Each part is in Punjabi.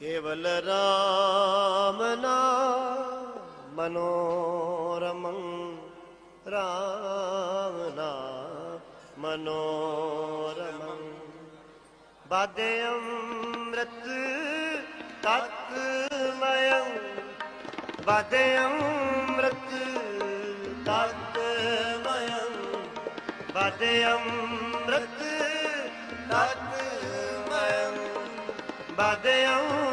ਕੇਵਲ ਰਾਮ ਨਾਮ ਮਨੋਰਮੰ ਰਾਮ ਨਾਮ ਮਨੋਰਮੰ। ਬਾਦੇ ਅੰਮ੍ਰਿਤ ਤਤਮਯੰ ਬਾਦੇ ਅੰਮ੍ਰਿਤ ਤਤਮਯੰ ਬਾਦੇ ਅੰਮ੍ਰਿਤ ਤਤਮਯੰ ਬਾਦੇ ਅੰਮ੍ਰਿਤ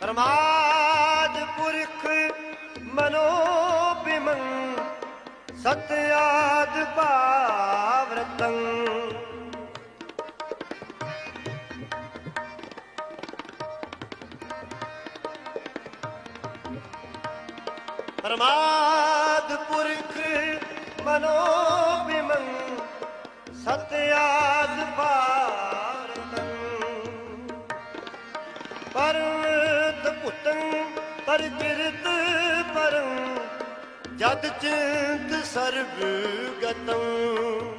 ਪਰਮਾਦ ਪੁਰਖ ਮਨੋ ਬਿਮੰ ਸਤਿਆਦ ਭਾਵਰਤੰ ਪ੍ਰਮਾਦ ਪੁਰਖ ਮਨੋ ਬਿਮੰ ਸਤਿਆਦ ਭਾਰਤੰ ਪਰਮਤ ਪੁੱਤੰ ਪਰਕਿਰਤ ਪਰੰ ਜਦ ਚਿੰਤ ਸਰਬ ਗਤੰ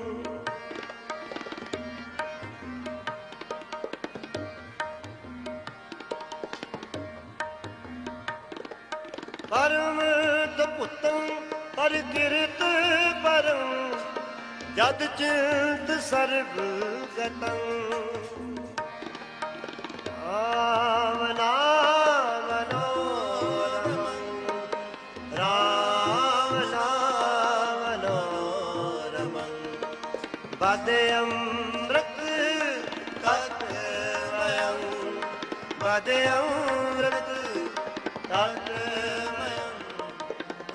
ਉਤਮ ਪੁੱਤੰ ਪਰਕਿਰਤ ਪਰੰ ਜਦ ਚਿੰਤ ਸਰਬ ਗਤੰ। ਆਵਨਾ ਮਨੋਰਮੰ, ਰਾਮ ਨਾਮ ਮਨੋਰਮੰ। ਬਾਦੇ ਅੰਮ੍ਰਿਤ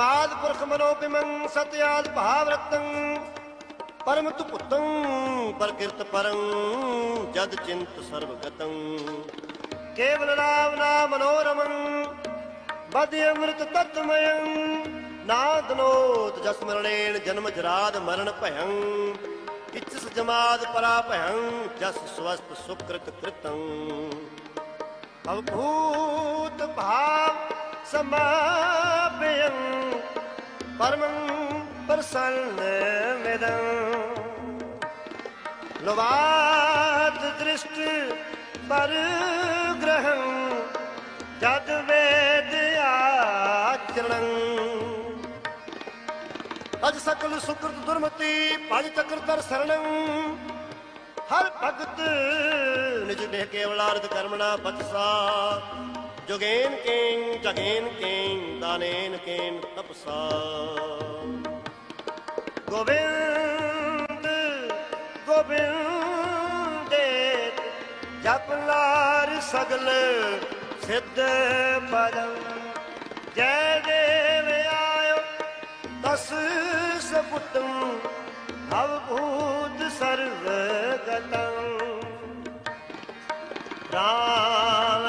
ਪਰਮਾਦ ਪੁਰਖ ਮਨੋ ਬਿਮੰ ਸਤਿਆਦ ਭਾਵ ਰਤੰ। ਪਰਮਤ ਪੁੱਤੰ, ਪਰਕਿਰਤ ਪਰੰ, ਜਦ ਚਿੰਤ ਸਰਬ ਗਤੰ ਕੇਵਲ ਨਾਮ ਨਾਮ ਮਨੋਰਮੰ ਬਦ ਅੰਮ੍ਰਿਤ ਤਤਮਯੰ। ਨਾਦਨੋਤ ਜਸ ਮਰਣੇਨ ਜਨਮ ਜਰਾਦ ਮਰਨ ਭਯੰ। ਇਛਸ ਜਮਾਦ ਪਰਾ ਭਯੰ, ਜਸ ਸਵਸਤ ਸੁਕ੍ਰਿਤ ਕ੍ਰਿਤੰ। ਅਵਭੂਤ ਭਾਵ ਪ੍ਰਸੰਨ ਮਿਦੰ ਲੋਵਾਤ ਦ੍ਰਿਸ਼ਟ ਪਰ ਗ੍ਰਹੰ, ਜਦ ਅਜ ਸਕਲ ਸੁਕ੍ਰਤ ਦੁਰਮਤੀ, ਪੰਜ ਚੱਕਰ ਤਰ ਸਰਣੰ। ਹਰ ਭਗਤ ਨਿਜ ਦੇਹ ਕੇਵਲਾਰਧ ਕਰਮਣਾ ਬਚਸਾ ਜੁਗੇਨ ਕੇਨ, ਜਗੇਨ ਕੇਨ, ਦਾਨੇਨ ਕੇਨ, ਤਪਸਾ। ਗੋਬਿੰਦ ਗੋਬਿੰਦ ਜਪ ਲਾਰ ਸਗਲ ਸਿੱਧ ਪਦੰ ਜੈ ਦੇਵ ਆਇਓ, ਤਸ ਸਪੁੱਤੰ ਭਵ ਭੂਤ ਸਰਵ ਗਤੰ ਰਾਮ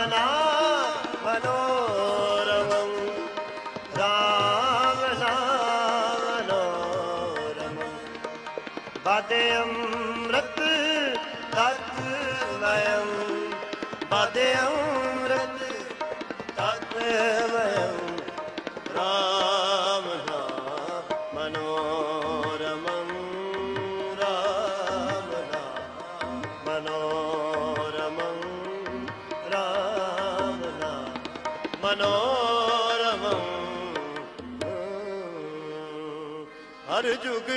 ਮਨੋਰਮ। ਹਰ ਜੁਗ